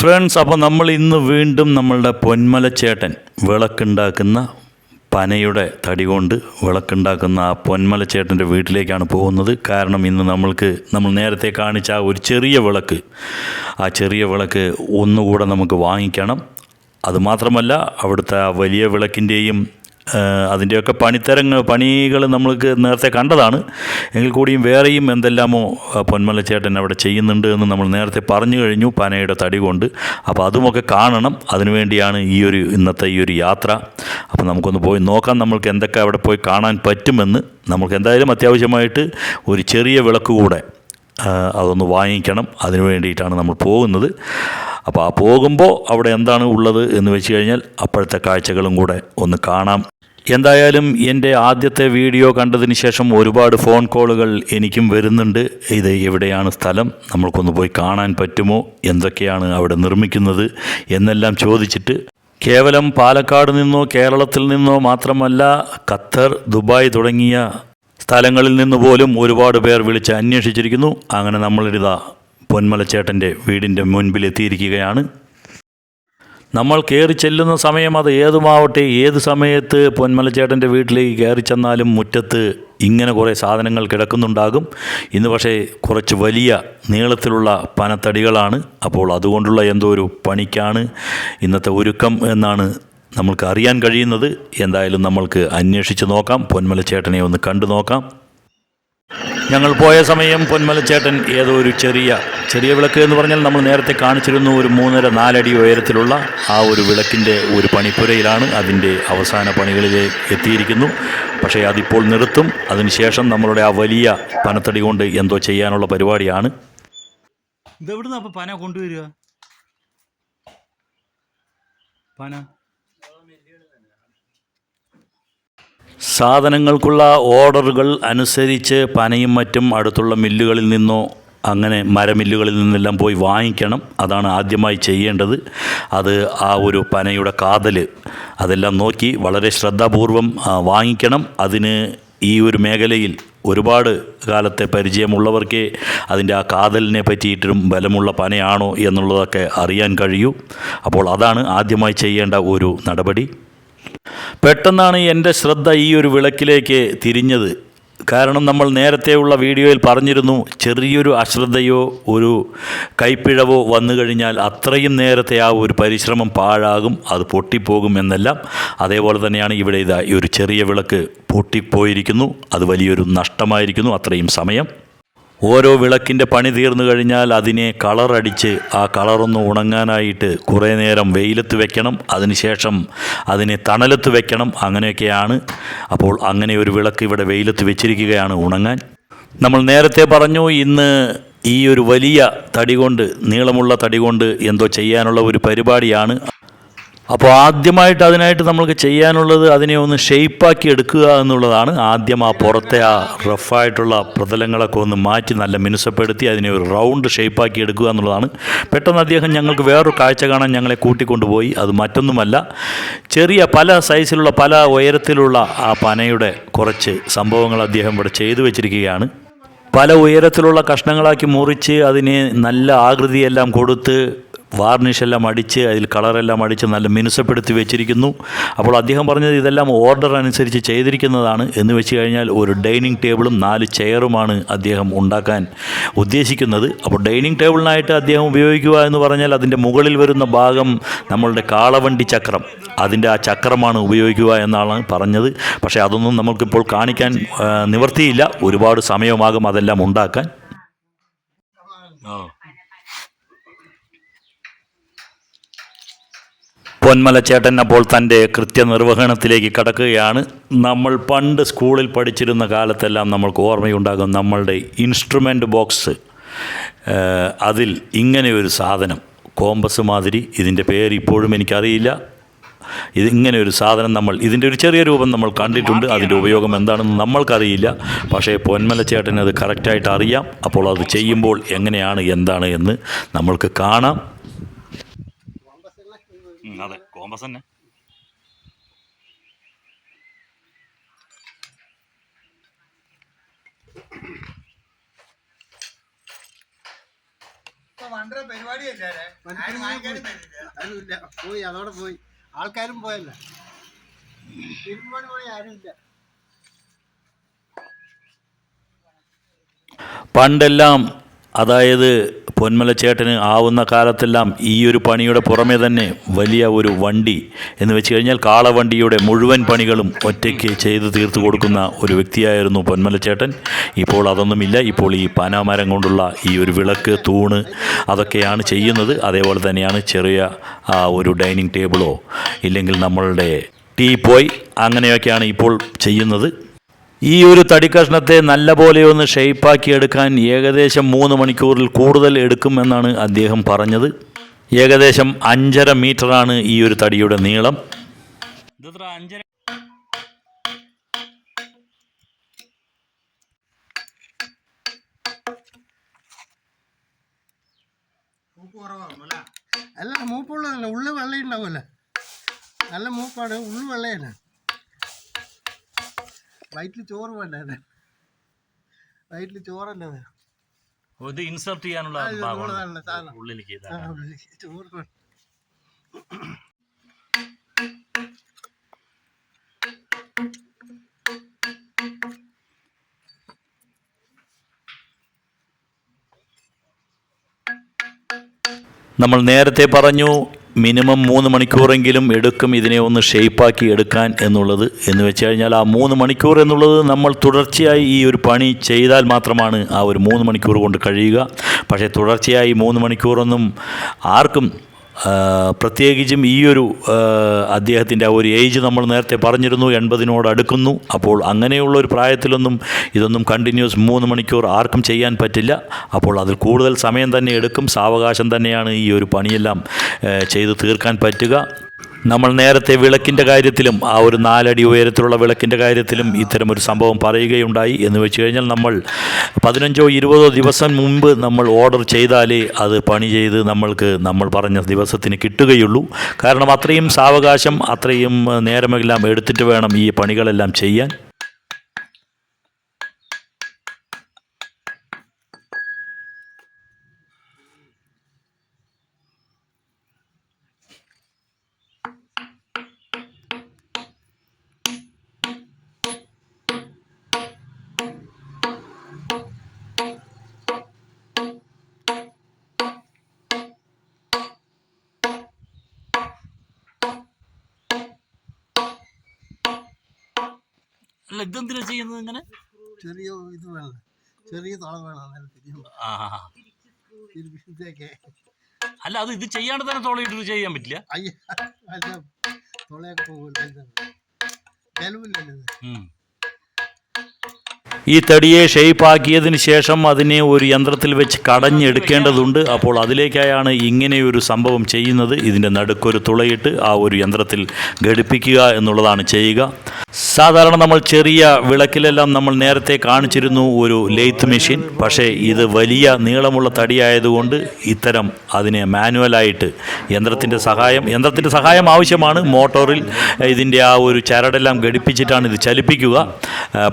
Friends അപ്പോൾ നമ്മൾ ഇന്ന് വീണ്ടും നമ്മളുടെ പൊന്മലച്ചേട്ടൻ വിളക്കുണ്ടാക്കുന്ന പനയുടെ തടി കൊണ്ട് വിളക്കുണ്ടാക്കുന്ന ആ പൊന്മലച്ചേട്ടന്റെ വീട്ടിലേക്കാണ് പോകുന്നത്. കാരണം ഇന്ന് നമ്മൾക്ക് നമ്മൾ നേരത്തെ കാണിച്ച ആ ഒരു ചെറിയ വിളക്ക് ആ ചെറിയ വിളക്ക് ഒന്നുകൂടെ നമുക്ക് വാങ്ങിക്കണം. അതുമാത്രമല്ല അവിടുത്തെ ആ വലിയ വിളക്കിന്റെയും അതിന്റെയൊക്കെ പണിത്തരങ്ങൾ പണികൾ നമ്മൾക്ക് നേരത്തെ കണ്ടതാണ്. എങ്കിൽ കൂടിയും വേറെയും എന്തെല്ലാമോ പൊന്മല ചേട്ടൻ അവിടെ ചെയ്യുന്നുണ്ട് എന്ന് നമ്മൾ നേരത്തെ പറഞ്ഞു കഴിഞ്ഞു പനയുടെ തടി കൊണ്ട്. അപ്പോൾ അതുമൊക്കെ കാണണം. അതിനുവേണ്ടിയാണ് ഈ ഒരു ഇന്നത്തെ ഈ ഒരു യാത്ര. അപ്പോൾ നമുക്കൊന്ന് പോയി നോക്കാം നമ്മൾക്ക് എന്തൊക്കെ അവിടെ പോയി കാണാൻ പറ്റുമെന്ന്. നമുക്ക് എന്തായാലും അത്യാവശ്യമായിട്ട് ഒരു ചെറിയ വിളക്ക് കൂടെ അതൊന്ന് വാങ്ങിക്കണം. അതിനു വേണ്ടിയിട്ടാണ് നമ്മൾ പോകുന്നത്. അപ്പോൾ ആ പോകുമ്പോൾ അവിടെ എന്താണ് ഉള്ളത് എന്ന് വെച്ച് കഴിഞ്ഞാൽ അപ്പോഴത്തെ കാഴ്ചകളും കൂടെ ഒന്ന് കാണാം. എന്തായാലും എന്റെ ആദ്യത്തെ വീഡിയോ കണ്ടതിന് ശേഷം ഒരുപാട് ഫോൺ കോളുകൾ എനിക്കും വരുന്നുണ്ട്. ഇത് എവിടെയാണ് സ്ഥലം? നമ്മൾക്കൊന്ന് പോയി കാണാൻ പറ്റുമോ? എന്തൊക്കെയാണ് അവിടെ നിർമ്മിക്കുന്നത്? എന്നെല്ലാം ചോദിച്ചിട്ട് കേവലം പാലക്കാട് നിന്നോ കേരളത്തിൽ നിന്നോ മാത്രമല്ല ഖത്തർ ദുബായ് തുടങ്ങിയ സ്ഥലങ്ങളിൽ നിന്ന് പോലും ഒരുപാട് പേർ വിളിച്ച് അന്വേഷിച്ചിരിക്കുന്നു. അങ്ങനെ നമ്മളിതാ പൊന്മലച്ചേട്ടന്റെ വീടിന്റെ മുൻപിൽ എത്തിയിരിക്കുകയാണ് നമ്മൾ കയറി ചെല്ലുന്ന സമയം അത് ഏതുമാവട്ടെ ഏത് സമയത്ത് പൊന്മലച്ചേട്ടന്റെ വീട്ടിലേക്ക് കയറി ചെന്നാലും മുറ്റത്ത് ഇങ്ങനെ കുറേ സാധനങ്ങൾ കിടക്കുന്നുണ്ടാകും. ഇന്ന് പക്ഷേ കുറച്ച് വലിയ നീളത്തിലുള്ള പനത്തടികളാണ്. അപ്പോൾ അതുകൊണ്ടുള്ള എന്തോ ഒരു പണിക്കാണ് ഇന്നത്തെ ഒരുക്കം എന്നാണ് നമ്മൾക്ക് അറിയാൻ കഴിയുന്നത്. എന്തായാലും നമ്മൾക്ക് അന്വേഷിച്ച് നോക്കാം. പൊന്മലച്ചേട്ടനെ ഒന്ന് കണ്ടു നോക്കാം. ഞങ്ങൾ പോയ സമയം പൊന്മലച്ചേട്ടൻ ഏതോ ഒരു ചെറിയ ചെറിയ വിളക്ക് എന്ന് പറഞ്ഞാൽ നമ്മൾ നേരത്തെ കാണിച്ചിരുന്നു ഒരു മൂന്നര നാലടി ഉയരത്തിലുള്ള ആ ഒരു വിളക്കിന്റെ ഒരു പണിപ്പുരയിലാണ് അതിന്റെ അവസാന പണികളിൽ എത്തിയിരിക്കുന്നു. പക്ഷേ അതിപ്പോൾ നിർത്തും. അതിനുശേഷം നമ്മളുടെ ആ വലിയ പനത്തടി കൊണ്ട് എന്തോ ചെയ്യാനുള്ള പരിപാടിയാണ്. ഇതെവിടുന്ന അപ്പോൾ പന കൊണ്ടുവരിക? പന. സാധനങ്ങൾക്കുള്ള ഓർഡറുകൾ അനുസരിച്ച് പനയും മറ്റും അടുത്തുള്ള മില്ലുകളിൽ നിന്നോ അങ്ങനെ മരമില്ലുകളിൽ നിന്നെല്ലാം പോയി വാങ്ങിക്കണം. അതാണ് ആദ്യമായി ചെയ്യേണ്ടത്. അത് ആ ഒരു പനയുടെ കാതൽ അതെല്ലാം നോക്കി വളരെ ശ്രദ്ധാപൂർവം വാങ്ങിക്കണം. അതിന് ഈ ഒരു മേഖലയിൽ ഒരുപാട് കാലത്തെ പരിചയമുള്ളവർക്കേ അതിന്റെ ആ കാതലിനെ പറ്റിയിട്ടും ബലമുള്ള പനയാണോ എന്നുള്ളതൊക്കെ അറിയാൻ കഴിയൂ. അപ്പോൾ അതാണ് ആദ്യമായി ചെയ്യേണ്ട ഒരു നടപടി. പെട്ടെന്നാണ് എന്റെ ശ്രദ്ധ ഈ ഒരു വിളക്കിലേക്ക് തിരിഞ്ഞത്. കാരണം നമ്മൾ നേരത്തെയുള്ള വീഡിയോയിൽ പറഞ്ഞിരുന്നു ചെറിയൊരു അശ്രദ്ധയോ ഒരു കൈപ്പിഴവോ വന്നു കഴിഞ്ഞാൽ അത്രയും നേരത്തെ ആ ഒരു പരിശ്രമം പാഴാകും അത് പൊട്ടിപ്പോകും എന്നെല്ലാം. അതേപോലെ തന്നെയാണ് ഇവിടെ ഇതാ ഈ ഒരു ചെറിയ വിളക്ക് പൊട്ടിപ്പോയിരിക്കുന്നു അത് വലിയൊരു നഷ്ടമായിരിക്കുന്നു അത്രയും സമയം. ഓരോ വിളക്കിന്റെ പണി തീർന്നു കഴിഞ്ഞാൽ അതിനെ കളറടിച്ച് ആ കളറൊന്ന് ഉണങ്ങാനായിട്ട് കുറേ നേരം വെയിലത്ത് വെക്കണം. അതിനുശേഷം അതിനെ തണലത്ത് വെക്കണം. അങ്ങനെയൊക്കെയാണ്. അപ്പോൾ അങ്ങനെ ഒരു വിളക്ക് ഇവിടെ വെയിലത്ത് വെച്ചിരിക്കുകയാണ് ഉണങ്ങാൻ. നമ്മൾ നേരത്തെ പറഞ്ഞു ഇന്ന് ഈ ഒരു വലിയ തടി കൊണ്ട് നീളമുള്ള തടി കൊണ്ട് എന്തോ ചെയ്യാനുള്ള ഒരു പരിപാടിയാണ്. അപ്പോൾ ആദ്യമായിട്ട് അതിനായിട്ട് നമ്മൾക്ക് ചെയ്യാനുള്ളത് അതിനെ ഒന്ന് ഷെയ്പ്പാക്കി എടുക്കുക എന്നുള്ളതാണ്. ആദ്യം ആ പുറത്തെ ആ റഫായിട്ടുള്ള പ്രതലങ്ങളൊക്കെ ഒന്ന് മാറ്റി നല്ല മിനുസപ്പെടുത്തി അതിനെ ഒരു റൗണ്ട് ഷെയ്പ്പാക്കി എടുക്കുക എന്നുള്ളതാണ്. പെട്ടെന്ന് അദ്ദേഹം ഞങ്ങൾക്ക് വേറൊരു കാഴ്ച കാണാൻ ഞങ്ങളെ കൂട്ടിക്കൊണ്ടുപോയി. അത് മറ്റൊന്നുമല്ല ചെറിയ പല സൈസിലുള്ള പല ഉയരത്തിലുള്ള ആ പനയുടെ കുറച്ച് സംഭവങ്ങൾ അദ്ദേഹം ഇവിടെ ചെയ്തു വെച്ചിരിക്കുകയാണ്. പല ഉയരത്തിലുള്ള കഷ്ണങ്ങളാക്കി മുറിച്ച് അതിനെ നല്ല ആകൃതിയെല്ലാം കൊടുത്ത് വാർണിഷ് എല്ലാം അടിച്ച് അതിൽ കളറെല്ലാം അടിച്ച് നല്ല മിനുസപ്പെടുത്തി വെച്ചിരിക്കുന്നു. അപ്പോൾ അദ്ദേഹം പറഞ്ഞത് ഇതെല്ലാം ഓർഡർ അനുസരിച്ച് ചെയ്തിരിക്കുന്നതാണ് എന്ന് വെച്ച് കഴിഞ്ഞാൽ ഒരു ഡൈനിങ് ടേബിളും നാല് ചെയറുമാണ് അദ്ദേഹം ഉണ്ടാക്കാൻ ഉദ്ദേശിക്കുന്നത്. അപ്പോൾ ഡൈനിങ് ടേബിളിനായിട്ട് അദ്ദേഹം ഉപയോഗിക്കുക എന്ന് പറഞ്ഞാൽ അതിന്റെ മുകളിൽ വരുന്ന ഭാഗം നമ്മളുടെ കാളവണ്ടി ചക്രം. അതിന്റെ ആ ചക്രമാണ് ഉപയോഗിക്കുക എന്നാണ് പറഞ്ഞത്. പക്ഷേ അതൊന്നും നമുക്കിപ്പോൾ കാണിക്കാൻ ആ, നിവർത്തിയില്ല. ഒരുപാട് സമയമാകും അതെല്ലാം ഉണ്ടാക്കാൻ. പൊന്മല ചേട്ടൻ അപ്പോൾ തന്റെ കൃത്യനിർവഹണത്തിലേക്ക് കടക്കുകയാണ്. നമ്മൾ പണ്ട് സ്കൂളിൽ പഠിച്ചിരുന്ന കാലത്തെല്ലാം നമ്മൾക്ക് ഓർമ്മയുണ്ടാകും നമ്മളുടെ ഇൻസ്ട്രുമെന്റ് ബോക്സ് അതിൽ ഇങ്ങനെ ഒരു സാധനം കോമ്പസ് മാതിരി ഇതിന്റെ പേര് ഇപ്പോഴും എനിക്കറിയില്ല. ഇത് ഇങ്ങനെ ഒരു സാധനം നമ്മൾ ഇതിന്റെ ഒരു ചെറിയ രൂപം നമ്മൾ കണ്ടിട്ടുണ്ട്. അതിന്റെ ഉപയോഗം എന്താണെന്ന് നമ്മൾക്കറിയില്ല. പക്ഷേ പൊന്മല ചേട്ടന് അത് കറക്റ്റായിട്ട് അറിയാം. അപ്പോൾ അത് ചെയ്യുമ്പോൾ എങ്ങനെയാണ് എന്താണ് എന്ന് നമ്മൾക്ക് കാണാം. കോമ്പസ് തന്നെ ആരും പോയി. അതോടെ പോയി. ആൾക്കാരും പോയല്ല. പോയി ആരുമില്ല. പണ്ടെല്ലാം അതായത് പൊന്മലച്ചേട്ടന് ആവുന്ന കാലത്തെല്ലാം ഈ ഒരു പണിയുടെ പുറമേ തന്നെ വലിയ ഒരു വണ്ടി എന്ന് വെച്ച് കഴിഞ്ഞാൽ കാളവണ്ടിയുടെ മുഴുവൻ പണികളും ഒറ്റയ്ക്ക് ചെയ്ത് തീർത്തു കൊടുക്കുന്ന ഒരു വ്യക്തിയായിരുന്നു പൊന്മലച്ചേട്ടൻ. ഇപ്പോൾ അതൊന്നുമില്ല. ഇപ്പോൾ ഈ പനാമരം കൊണ്ടുള്ള ഈ ഒരു വിളക്ക് തൂണ് അതൊക്കെയാണ് ചെയ്യുന്നത്. അതേപോലെ തന്നെയാണ് ചെറിയ ഒരു ഡൈനിങ് ടേബിളോ ഇല്ലെങ്കിൽ നമ്മളുടെ ടീ പോയി അങ്ങനെയൊക്കെയാണ് ഇപ്പോൾ ചെയ്യുന്നത്. ഈ ഒരു തടിക്കഷ്ണത്തെ നല്ല പോലെ ഒന്ന് ഷെയ്പ്പാക്കി എടുക്കാൻ ഏകദേശം മൂന്ന് മണിക്കൂറിൽ കൂടുതൽ എടുക്കുമെന്നാണ് അദ്ദേഹം പറഞ്ഞത്. ഏകദേശം അഞ്ചര മീറ്ററാണ് ഈ ഒരു തടിയുടെ നീളം. അല്ല മൂപ്പുള്ളതല്ല ഉള്ളു വെള്ളയുണ്ടാവുമല്ലേ. നല്ല മൂപ്പാണ് ഉള്ളു വെള്ളയാണ്. വയറ്റിൽ ചോറ് വേണ്ടത് വയറ്റിൽ ചോറല്ലേ? ഇത് ഇൻസെർട്ട് ചെയ്യാനുള്ള. ഉള്ളിലേക്ക് ചോറ് നമ്മൾ നേരത്തെ പറഞ്ഞു മിനിമം മൂന്ന് മണിക്കൂറെങ്കിലും എടുക്കും ഇതിനെ ഒന്ന് ഷെയ്പ്പാക്കി എടുക്കാൻ എന്നുള്ളത് എന്ന് വെച്ച് കഴിഞ്ഞാൽ ആ മൂന്ന് മണിക്കൂർ എന്നുള്ളത് നമ്മൾ തുടർച്ചയായി ഈ ഒരു പണി ചെയ്താൽ മാത്രമാണ് ആ ഒരു മൂന്ന് മണിക്കൂർ കൊണ്ട് കഴിയുക. പക്ഷേ തുടർച്ചയായി മൂന്ന് മണിക്കൂറൊന്നും ആർക്കും പ്രത്യേകിച്ചും ഈ ഒരു അദ്ദേഹത്തിന്റെ ആ ഒരു ഏജ് നമ്മൾ നേരത്തെ പറഞ്ഞിരുന്നു എൺപതിനോട് അടുക്കുന്നു. അപ്പോൾ അങ്ങനെയുള്ള ഒരു പ്രായത്തിലൊന്നും ഇതൊന്നും കണ്ടിന്യൂസ് മൂന്ന് മണിക്കൂർ ആർക്കും ചെയ്യാൻ പറ്റില്ല. അപ്പോൾ അതിൽ കൂടുതൽ സമയം തന്നെ എടുക്കും. സാവകാശം തന്നെയാണ് ഈ ഒരു പണിയെല്ലാം ചെയ്ത് തീർക്കാൻ പറ്റുക. നമ്മൾ നേരത്തെ വിളക്കിന്റെ കാര്യത്തിലും ആ ഒരു നാലടി ഉയരത്തിലുള്ള വിളക്കിന്റെ കാര്യത്തിലും ഇത്തരം ഒരു സംഭവം പറയുകയുണ്ടായി. എന്ന് വെച്ച് കഴിഞ്ഞാൽ നമ്മൾ പതിനഞ്ചോ ഇരുപതോ ദിവസം മുമ്പ് നമ്മൾ ഓർഡർ ചെയ്താലേ അത് പണി ചെയ്ത് നമ്മൾക്ക് നമ്മൾ പറഞ്ഞ ദിവസത്തിന് കിട്ടുകയുള്ളൂ. കാരണം അത്രയും സാവകാശം അത്രയും നേരമെല്ലാം എടുത്തിട്ട് വേണം ഈ പണികളെല്ലാം ചെയ്യാൻ. അല്ല ഇതെന്തിനാ ചെയ്യുന്നത് ഇങ്ങനെ? ചെറിയ ഇത് വേണം. ചെറിയ തുള വേണം അന്നേരം ആ. അല്ല അത് ഇത് ചെയ്യാണ്ട് തന്നെ തോളയിട്ട് ചെയ്യാൻ പറ്റില്ല? അയ്യ അല്ല തുളയൊക്കെ ചെലവില്ലല്ലോ. ഈ തടിയെ ഷെയ്പ്പാക്കിയതിന് ശേഷം അതിനെ ഒരു യന്ത്രത്തിൽ വെച്ച് കടഞ്ഞെടുക്കേണ്ടതുണ്ട്. അപ്പോൾ അതിലേക്കായാണ് ഇങ്ങനെയൊരു സംഭവം ചെയ്യുന്നത്. ഇതിന്റെ നടുക്കൊരു തുളയിട്ട് ആ ഒരു യന്ത്രത്തിൽ ഘടിപ്പിക്കുക എന്നുള്ളതാണ് ചെയ്യുക. സാധാരണ നമ്മൾ ചെറിയ വിളക്കിലെല്ലാം നമ്മൾ നേരത്തെ കാണിച്ചിരുന്നു ഒരു ലെയ്ത്ത് മെഷീൻ പക്ഷേ ഇത് വലിയ നീളമുള്ള തടിയായതുകൊണ്ട് ഇത്തരം അതിനെ മാനുവലായിട്ട് യന്ത്രത്തിന്റെ സഹായം യന്ത്രത്തിന്റെ സഹായം ആവശ്യമാണ്. മോട്ടോറിൽ ഇതിന്റെ ആ ഒരു ചരടെല്ലാം ഘടിപ്പിച്ചിട്ടാണ് ഇത് ചലിപ്പിക്കുക.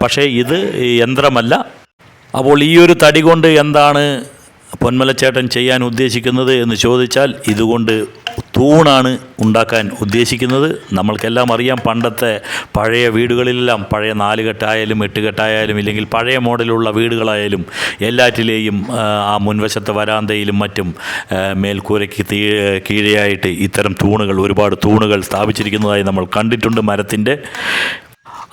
പക്ഷേ ഇത് യന്ത്രമല്ല. അപ്പോൾ ഈ ഒരു തടി കൊണ്ട് എന്താണ് പൊന്മലച്ചേട്ടൻ ചെയ്യാൻ ഉദ്ദേശിക്കുന്നത് എന്ന് ചോദിച്ചാൽ ഇതുകൊണ്ട് തൂണാണ് ഉണ്ടാക്കാൻ ഉദ്ദേശിക്കുന്നത്. നമ്മൾക്കെല്ലാം അറിയാം പണ്ടത്തെ പഴയ വീടുകളിലെല്ലാം പഴയ നാലുകെട്ടായാലും എട്ടുകെട്ടായാലും ഇല്ലെങ്കിൽ പഴയ മോഡലുള്ള വീടുകളായാലും എല്ലാറ്റിലെയും ആ, മുൻവശത്തെ വരാന്തയിലും മറ്റും മേൽക്കൂരയ്ക്ക് തീ കീഴെയായിട്ട് ഇത്തരം തൂണുകൾ ഒരുപാട് തൂണുകൾ സ്ഥാപിച്ചിരിക്കുന്നതായി നമ്മൾ കണ്ടിട്ടുണ്ട് മരത്തിന്റെ.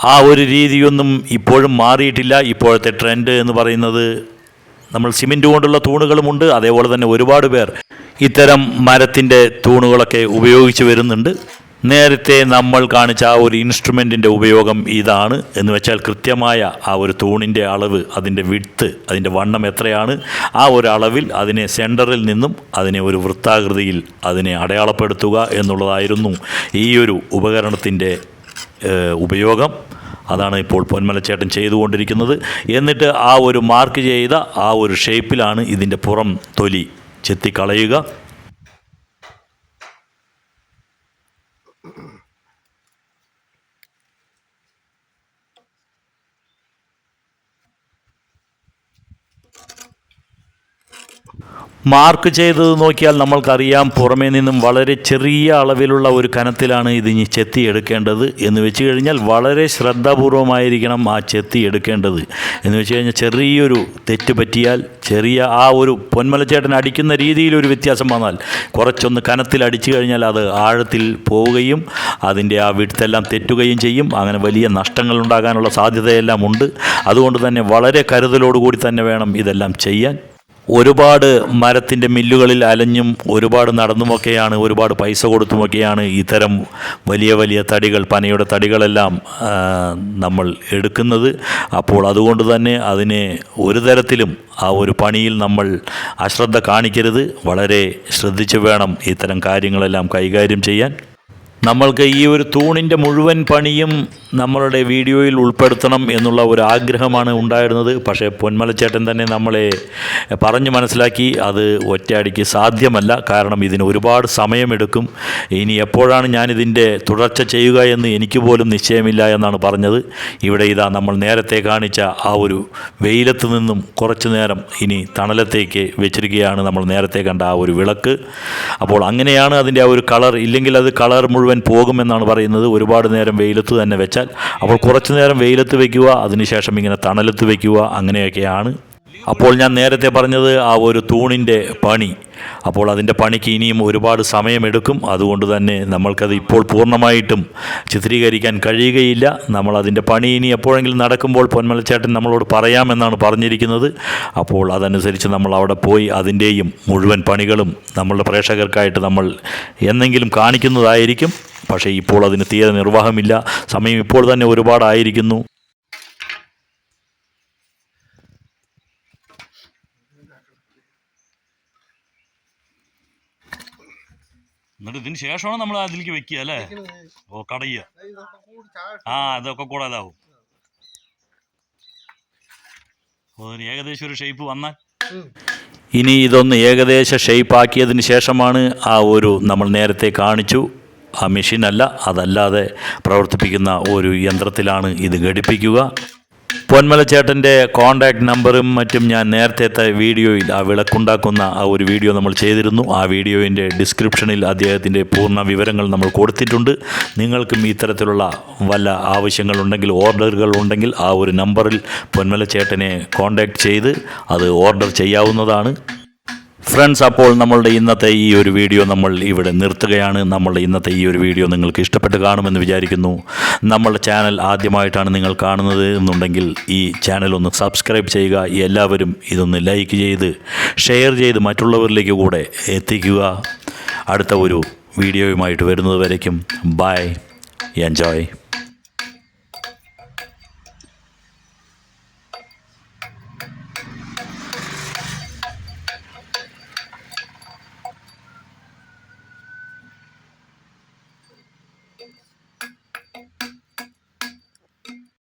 ആ ഒരു രീതിയൊന്നും ഇപ്പോഴും മാറിയിട്ടില്ല. ഇപ്പോഴത്തെ ട്രെൻഡ് എന്ന് പറയുന്നത് നമ്മൾ സിമെന്റ് കൊണ്ടുള്ള തൂണുകളുമുണ്ട് അതേപോലെ തന്നെ ഒരുപാട് പേർ ഇത്തരം മരത്തിന്റെ തൂണുകളൊക്കെ ഉപയോഗിച്ച് വരുന്നുണ്ട്. നേരത്തെ നമ്മൾ കാണിച്ച ആ ഒരു ഇൻസ്ട്രുമെന്റിന്റെ ഉപയോഗം ഇതാണ് എന്ന് വെച്ചാൽ കൃത്യമായ ആ ഒരു തൂണിന്റെ അളവ് അതിന്റെ വിട്ത്ത് അതിന്റെ വണ്ണം എത്രയാണ് ആ ഒരു അളവിൽ അതിനെ സെന്ററിൽ നിന്നും അതിനെ ഒരു വൃത്താകൃതിയിൽ അതിനെ അടയാളപ്പെടുത്തുക എന്നുള്ളതായിരുന്നു ഈ ഒരു ഉപകരണത്തിന്റെ ഉപയോഗം. അതാണ് ഇപ്പോൾ പൊന്മലച്ചേട്ടൻ ചെയ്തുകൊണ്ടിരിക്കുന്നത്. എന്നിട്ട് ആ ഒരു മാർക്ക് ചെയ്ത ആ ഒരു ഷേപ്പിലാണ് ഇതിന്റെ പുറം തൊലി. ചെത്തിക്കളയുക. മാർക്ക് ചെയ്തത് നോക്കിയാൽ നമ്മൾക്കറിയാം പുറമേ നിന്നും വളരെ ചെറിയ അളവിലുള്ള ഒരു കനത്തിലാണ് ഇത് ഇനി ചെത്തി എടുക്കേണ്ടത് എന്ന് വെച്ച് കഴിഞ്ഞാൽ വളരെ ശ്രദ്ധാപൂർവമായിരിക്കണം ആ ചെത്തി എടുക്കേണ്ടത് എന്ന് വെച്ച് കഴിഞ്ഞാൽ ചെറിയൊരു തെറ്റ് പറ്റിയാൽ ചെറിയ ആ ഒരു പൊന്മലച്ചേട്ടൻ അടിക്കുന്ന രീതിയിൽ ഒരു വ്യത്യാസം വന്നാൽ കുറച്ചൊന്ന് കനത്തിൽ അടിച്ചു കഴിഞ്ഞാൽ അത് ആഴത്തിൽ പോവുകയും അതിന്റെ ആ വിടുത്തെല്ലാം തെറ്റുകയും ചെയ്യും. അങ്ങനെ വലിയ നഷ്ടങ്ങൾ ഉണ്ടാകാനുള്ള സാധ്യതയെല്ലാം ഉണ്ട്. അതുകൊണ്ട് തന്നെ വളരെ കരുതലോടുകൂടി തന്നെ വേണം ഇതെല്ലാം ചെയ്യാൻ. ഒരുപാട് മരത്തിന്റെ മില്ലുകളിൽ അലഞ്ഞും ഒരുപാട് നടന്നുമൊക്കെയാണ് ഒരുപാട് പൈസ കൊടുത്തുമൊക്കെയാണ് ഇത്തരം വലിയ വലിയ തടികൾ പനയുടെ തടികളെല്ലാം നമ്മൾ എടുക്കുന്നത്. അപ്പോൾ അതുകൊണ്ട് തന്നെ അതിനെ ഒരു തരത്തിലും ആ ഒരു പണിയിൽ നമ്മൾ അശ്രദ്ധ കാണിക്കരുത്. വളരെ ശ്രദ്ധിച്ച് വേണം ഇത്തരം കാര്യങ്ങളെല്ലാം കൈകാര്യം ചെയ്യാൻ. നമ്മൾക്ക് ഈ ഒരു തൂണിന്റെ മുഴുവൻ പണിയും നമ്മളുടെ വീഡിയോയിൽ ഉൾപ്പെടുത്തണം എന്നുള്ള ഒരു ആഗ്രഹമാണ് ഉണ്ടായിരുന്നത്. പക്ഷേ പൊന്മലച്ചേട്ടൻ തന്നെ നമ്മളെ പറഞ്ഞു മനസ്സിലാക്കി അത് ഒറ്റയടിക്ക് സാധ്യമല്ല. കാരണം ഇതിന് ഒരുപാട് സമയമെടുക്കും. ഇനി എപ്പോഴാണ് ഞാനിതിന്റെ തുടർച്ച ചെയ്യുക എന്ന് എനിക്ക് പോലും നിശ്ചയമില്ല എന്നാണ് പറഞ്ഞത്. ഇവിടെ ഇതാ നമ്മൾ നേരത്തെ കാണിച്ച ആ ഒരു വെയിലത്ത് നിന്നും കുറച്ചു നേരം ഇനി തണലത്തേക്ക് വെച്ചിരിക്കുകയാണ് നമ്മൾ നേരത്തെ കണ്ട ആ ഒരു വിളക്ക്. അപ്പോൾ അങ്ങനെയാണ് അതിന്റെ ആ ഒരു കളർ. ഇല്ലെങ്കിൽ അത് കളർ മുഴുവൻ പോകുമെന്നാണ് പറയുന്നത്. ഒരുപാട് നേരം വെയിലത്ത് തന്നെ വെച്ചാൽ അപ്പോൾ കുറച്ചു നേരം വെയിലത്ത് വയ്ക്കുക അതിനുശേഷം ഇങ്ങനെ തണലത്ത് വയ്ക്കുക അങ്ങനെയൊക്കെയാണ് അപ്പോൾ ഞാൻ നേരത്തെ പറഞ്ഞത് ആ ഒരു തൂണിന്റെ പണി. അപ്പോൾ അതിന്റെ പണിക്ക് ഇനിയും ഒരുപാട് സമയമെടുക്കും. അതുകൊണ്ട് തന്നെ നമ്മൾക്കത് ഇപ്പോൾ പൂർണമായിട്ടും ചിത്രീകരിക്കാൻ കഴിയുകയില്ല. നമ്മൾ അതിന്റെ പണി ഇനി എപ്പോഴെങ്കിലും നടക്കുമ്പോൾ പൊന്മലച്ചേട്ടൻ നമ്മളോട് പറയാമെന്നാണ് പറഞ്ഞിരിക്കുന്നത്. അപ്പോൾ അതനുസരിച്ച് നമ്മൾ അവിടെ പോയി അതിന്റെയും മുഴുവൻ പണികളും നമ്മളുടെ പ്രേക്ഷകർക്കായിട്ട് നമ്മൾ എന്നെങ്കിലും കാണിക്കുന്നതായിരിക്കും. പക്ഷേ ഇപ്പോൾ അതിന് തീരെ നിർവാഹമില്ല. സമയം ഇപ്പോൾ തന്നെ ഒരുപാടായിരിക്കുന്നു. എന്നിട്ട് ഇതിന് ശേഷമാണ് നമ്മൾ അതിലേക്ക് വെക്കുക അല്ലേ? ഓ കടയുക. ഇതൊക്കെ കൂടി ചായ ആ അതൊക്കെ കൂടെ ഒരു ഏകദേശം ഒരു ഷേപ്പ് വന്നാൽ. ഇനി ഇതൊന്ന് ഏകദേശ ഷേപ്പാക്കിയതിന് ശേഷമാണ് ആ ഒരു നമ്മൾ നേരത്തെ കാണിച്ചു. ആ മെഷീനല്ല അതല്ലാതെ പ്രവർത്തിപ്പിക്കുന്ന ഒരു യന്ത്രത്തിലാണ് ഇത് ഘടിപ്പിക്കുക. പൊന്മലച്ചേട്ടന്റെ കോണ്ടാക്ട് നമ്പറും മറ്റും ഞാൻ നേരത്തെ വീഡിയോയിൽ ആ വിളക്കുണ്ടാക്കുന്ന ആ ഒരു വീഡിയോ നമ്മൾ ചെയ്തിരുന്നു. ആ വീഡിയോയിന്റെ ഡിസ്ക്രിപ്ഷനിൽ അദ്ദേഹത്തിന്റെ പൂർണ വിവരങ്ങൾ നമ്മൾ കൊടുത്തിട്ടുണ്ട്. നിങ്ങൾക്കും ഇത്തരത്തിലുള്ള വല്ല ആവശ്യങ്ങളുണ്ടെങ്കിൽ ഓർഡറുകൾ ഉണ്ടെങ്കിൽ ആ ഒരു നമ്പറിൽ പൊന്മലച്ചേട്ടനെ കോണ്ടാക്ട് ചെയ്ത് അത് ഓർഡർ ചെയ്യാവുന്നതാണ്. ഫ്രണ്ട്സ് അപ്പോൾ നമ്മളുടെ ഇന്നത്തെ ഈ ഒരു വീഡിയോ നമ്മൾ ഇവിടെ നിർത്തുകയാണ്. നമ്മളുടെ ഇന്നത്തെ ഈ ഒരു വീഡിയോ നിങ്ങൾക്ക് ഇഷ്ടപ്പെട്ട് കാണുമെന്ന് വിചാരിക്കുന്നു. നമ്മളുടെ ചാനൽ ആദ്യമായിട്ടാണ് നിങ്ങൾ കാണുന്നത് എന്നുണ്ടെങ്കിൽ ഈ ചാനൽ ഒന്ന് സബ്സ്ക്രൈബ് ചെയ്യുക. എല്ലാവരും ഇതൊന്ന് ലൈക്ക് ചെയ്ത് ഷെയർ ചെയ്ത് മറ്റുള്ളവരിലേക്ക് കൂടെ എത്തിക്കുക. അടുത്ത ഒരു വീഡിയോയുമായിട്ട് വരുന്നത് വരയ്ക്കും. ബൈ. എൻജോയ്.